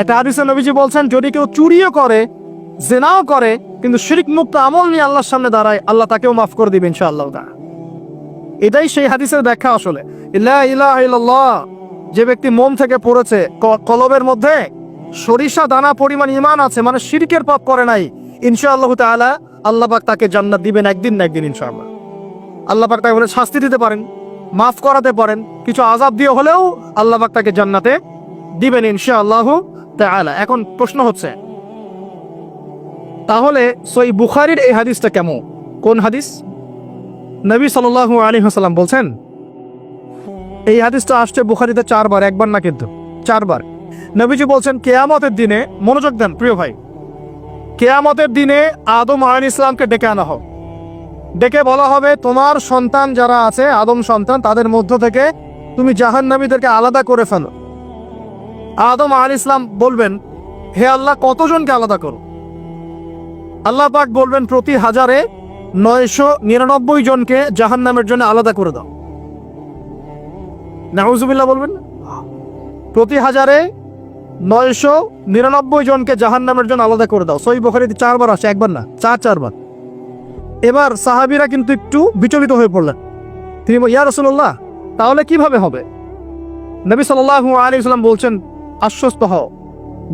একটা হাদিসে নবীজি বলছেন, যদি কেউ চুরিও করে, জেনাও করে, কিন্তু শিরিক মুক্ত আমল নিয়ে আল্লাহর সামনে দাঁড়ায়, আল্লাহ তাকেও মাফ করে দিবেন ইনশাআল্লাহ। এটাই সেই হাদিসের ব্যাখ্যা আসলে ইল্লা ইলাহা ইল্লাল্লাহ, যে ব্যক্তি মন থেকে পড়েছে কলবের মধ্যে সরিষা, দানা, পরিমাণ ইমান আছে মানে শিরকের পাপ করে নাই, ইনশাআল্লাহ তাআলা আল্লাহ পাক তাকে জান্নাত দিবেন একদিন না একদিন ইনশাআল্লাহ আল্লাহ পাক তাকে বলে শাস্তি দিতে পারেন, মাফ করাতে পারেন, কিছু আজাব দিয়ে হলেও আল্লাহ পাক তাকে জান্নাতে দিবেন ইনশাআল্লাহ তাআলা। এখন প্রশ্ন হচ্ছে, তাহলে সই বুখারির এই হাদিসটা কেমন? কোন হাদিস? নবী সাল্লাল্লাহু আলাইহি ওয়াসাল্লাম বলছেন, এই হাদিসটা আসছে বুখারিতে চারবার, একবার না কিন্তু চারবার। নবীজি বলছেন, কেয়ামতের দিনে মনোযোগ দেন প্রিয় ভাই, কেয়ামতের দিনে আদম আলাইহিস ইসলামকে ডেকে আনা হোক। ডেকে বলা হবে, তোমার সন্তান যারা আছে, আদম সন্তান, তাদের মধ্য থেকে তুমি জাহান্নামীদেরকে আলাদা করে ফেলো। আদম আল ইসলাম বলবেন, হে আল্লাহ, কতজনকে আলাদা করো? আল্লাহ পাক বলবেন, প্রতি হাজারে নয়শো নিরানব্বই জনকে জাহান্নামের জন্য আলাদা করে দাও। নাউজুবিল্লাহ বলবেন, প্রতি হাজারে নয়শো নিরানব্বই জনকে জাহান্নামের জন্য আলাদা করে দাও। সই বখারিতে চারবার আসে, একবার না, চার, চারবার। এবার সাহাবিরা কিন্তু একটু বিচলিত হয়ে পড়লেন। তিনি ইয়া রসুল্লাহ তাহলে কীভাবে হবে? নবী সাল্লাল্লাহু আলাইহি সাল্লাম বলছেন আশ্বস্ত হও।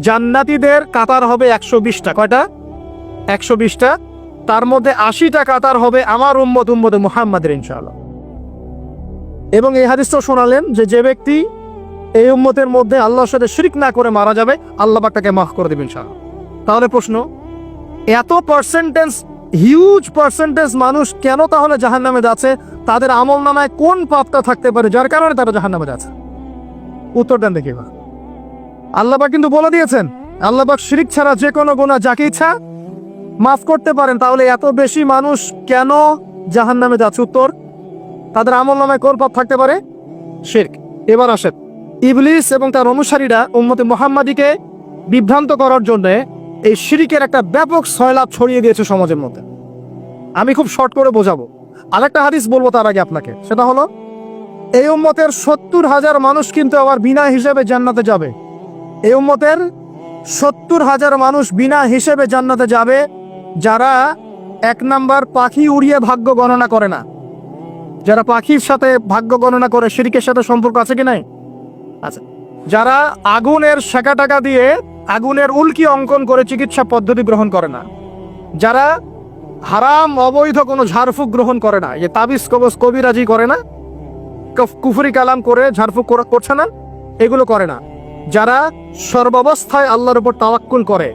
জান্নাতীদের কাতার হবে একশো বিশটা। কয়টা? একশো বিশটা। তার মধ্যে আশিটা কাতার হবে আমার উম্মত উম্মতে মুহাম্মাদের, ইনশাআল্লাহ। এবং এই হাদিসটাও শোনালেন যে যে ব্যক্তি এই উম্মতের মধ্যে আল্লাহর সাথে শিরিক না করে মারা যাবে, আল্লাহ পাক তাকে মাফ করে দেবেন ইনশাআল্লাহ। তাহলে প্রশ্ন, এত পার্সেন্টেজ হিউজ পার্সেন্টেজ মানুষ কেন তাহলে জাহান্নামে যাচ্ছে? তাদের আমল নামায় কোন পাপটা থাকতে পারে? যার কারণে তারা জাহান্নামে যাচ্ছে। উত্তর দেন দেখি আল্লাহবাক কিন্তু বলে দিয়েছেন, আল্লাহবাক শিরিক ছাড়া যে কোনো গোনা যাকে ইচ্ছা মাফ করতে পারেন, তাহলে এত বেশি মানুষ কেন জাহান্নামে যাচ্ছে? উত্তর, তাদের আমল নামায় কোন পাপ থাকতে পারে? শিরক। এবার আসেন। ইবলিস এবং তার অনুসারীরা উম্মতে মোহাম্মদীকে বিভ্রান্ত করার জন্য এই শিরিকের একটা ব্যাপক সয়লাভ ছড়িয়ে দিয়েছে সমাজের মধ্যে। আমি খুব শর্ট করে বোঝাবো। আরেকটা হাদিস বলব তার আগে আপনাকে। সেটা হলো, এই উম্মতের সত্তর হাজার মানুষ কিন্তু আবার বিনা হিসেবে জান্নাতে যাবে। এই উম্মতের সত্তর হাজার মানুষ বিনা হিসেবে জান্নাতে যাবে, যারা এক নাম্বার পাখি উড়িয়ে ভাগ্য গণনা করে না। যারা পাখির সাথে ভাগ্য গণনা করে শিরিকের সাথে সম্পর্ক আছে কি নাই? আচ্ছা যারা আগুনের শেখা টাকা দিয়ে আগুনের উল্কি অঙ্কন করে চিকিৎসা পদ্ধতি গ্রহণ করে না। যারা হারাম, অবৈধ কোনো ঝাড়ফুঁক গ্রহণ করে না। যে তাবিজ, কবজ, কবিরাজি করে না। কফ- কুফরি কালাম করে ঝাড়ফুঁক করছে না। এগুলো করে না। যারা সর্বাবস্থায় আল্লাহর উপর তাওয়াক্কুল করে,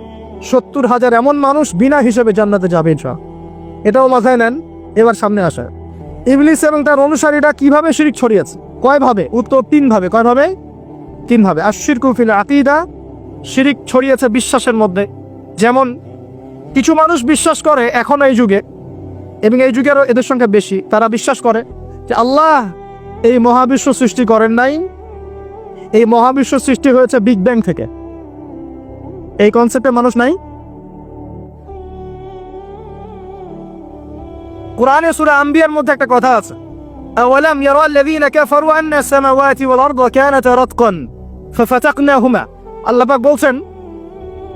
সত্তর হাজার এমন মানুষ বিনা হিসেবে জান্নাতে যাবে ইনশা এটাও মাথায় নেন, এবার সামনে আসে ইবলিস এবং তার অনুসারীরা কীভাবে শিরিক ছড়িয়েছে? কয় ভাবে উত্তর তিন ভাবে কয় ভাবে তিন ভাবে আশির কুফিল আকিদা, শিরিক ছড়িয়েছে বিশ্বাসের মধ্যে। যেমন, কিছু মানুষ বিশ্বাস করে এখন এই যুগে, এবং এই যুগেরও এদের সংখ্যা বেশি। তারা বিশ্বাস করে যে আল্লাহ এই মহাবিশ্ব সৃষ্টি করেন নাই এই মহাবিশ্ব সৃষ্টি হয়েছে বিগ ব্যাং থেকে এই কনসেপ্টে মানুষ নাই কোরআনে সূরা আম্বিয়ার মধ্যে একটা কথা আছে أولم يرى الذين كفروا أن السماوات والأرض كانتا رتقا ففتقناهما আল্লাহ পাক বলছেন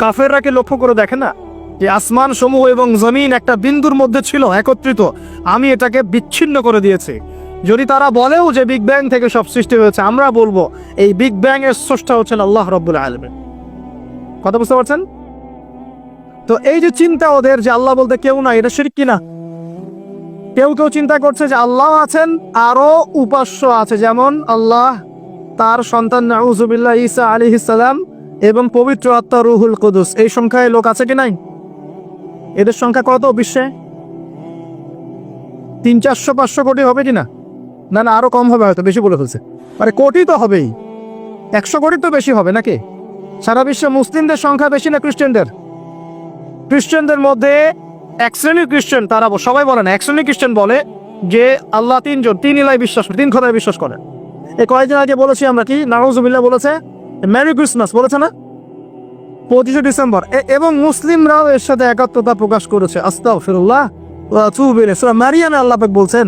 কাফেররাকে লক্ষ্য করে দেখে না যে আসমান সমূহ এবং জমিন একটা বিন্দুর মধ্যে ছিল একত্রিত আমি এটাকে বিচ্ছিন্ন করে দিয়েছি যদি তারা বলেও যে বিগ ব্যাং থেকে সব সৃষ্টি হয়েছে, আমরা বলব এই বিগ ব্যাং এর স্রষ্টা হচ্ছেন আল্লাহ রব্বুল আলমেন। কথা বুঝতে পারছেন? তো এই যে চিন্তা ওদের যে আল্লাহ বলতে কেউ না এটা শিরক কিনা? কেউ কেউ চিন্তা করছে যে আল্লাহ আছেন আরও উপাস্য আছে, যেমন আল্লাহ তার সন্তান নাউজুবিল্লাহ ঈসা আলী ইসালাম এবং পবিত্র আত্মা রুহুল কুদুস। এই সংখ্যায় লোক আছে কি নাই? এদের সংখ্যা কত বিশ্বে? তিন চারশো পাঁচশো কোটি হবে কি না না না, আরও কম হবে হয়তো, বেশি বলে ফেলছে। মানে কোটি তো হবেই। একশো কোটি তো বেশি হবে নাকি? সারা বিশ্বে মুসলিমদের সংখ্যা বেশি না খ্রিস্টানদের? খ্রিস্টানদের মধ্যে এক শ্রেণির খ্রিস্টান, তারা সবাই বলে না, এক শ্রেণির খ্রিস্টান বলে যে আল্লাহ তিনজন, তিন ইলাই বিশ্বাস তিন খোদায় বিশ্বাস করে। এই কয়েকদিন আগে বলেছি আমরা কি, নাউজুবিল্লাহ বলেছে, মেরি ক্রিসমাস বলেছে না? পঁচিশে ডিসেম্বর। এবং মুসলিমরাও এর সাথে একাত্মতা প্রকাশ করেছে। আস্তাও ফিরুল্লাহ মারিয়ানা আল্লাহ বলছেন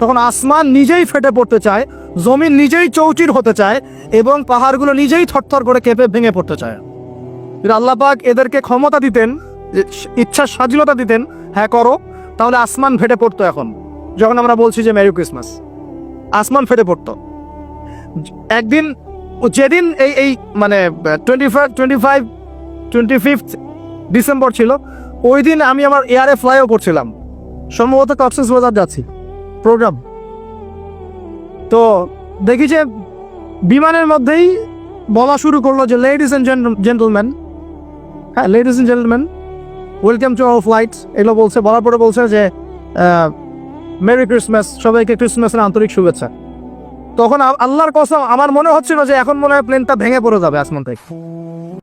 তখন আসমান নিজেই ফেটে পড়তে চায়, জমিন নিজেই চৌচির হতে চায় এবং পাহাড়গুলো নিজেই থরথর করে কেঁপে ভেঙে পড়তে চায়। যদি আল্লাহ পাক এদেরকে ক্ষমতা দিতেন যে ইচ্ছার স্বাধীনতা দিতেন হ্যাঁ করো, তাহলে আসমান ফেটে পড়তো এখন। যখন আমরা বলছি যে মেরি ক্রিসমাস, আসমান ফেটে পড়তো। একদিন যেদিন এই এই মানে twenty five twenty five twenty fifth December ছিল, ওই দিন আমি আমার এয়ারে ফ্লাইও করছিলাম। সম্ভবত কক্সেস বাজার যাচ্ছি। প্রোগ্রাম তো দেখি যে বিমানের মধ্যেই বলা শুরু করল যে লেডিস অ্যান্ড জেন্টলম্যান হ্যাঁ ladies and gentleman welcome to our flight এগুলো বলছে, বলার পরে বলছে যে মেরি ক্রিসমাস সবাইকে ক্রিসমাসের আন্তরিক শুভেচ্ছা। তখন আল্লাহর কসম, আমার মনে হচ্ছিল যে এখন মনে হয় প্লেনটা ভেঙে পড়ে যাবে আসমান থেকে।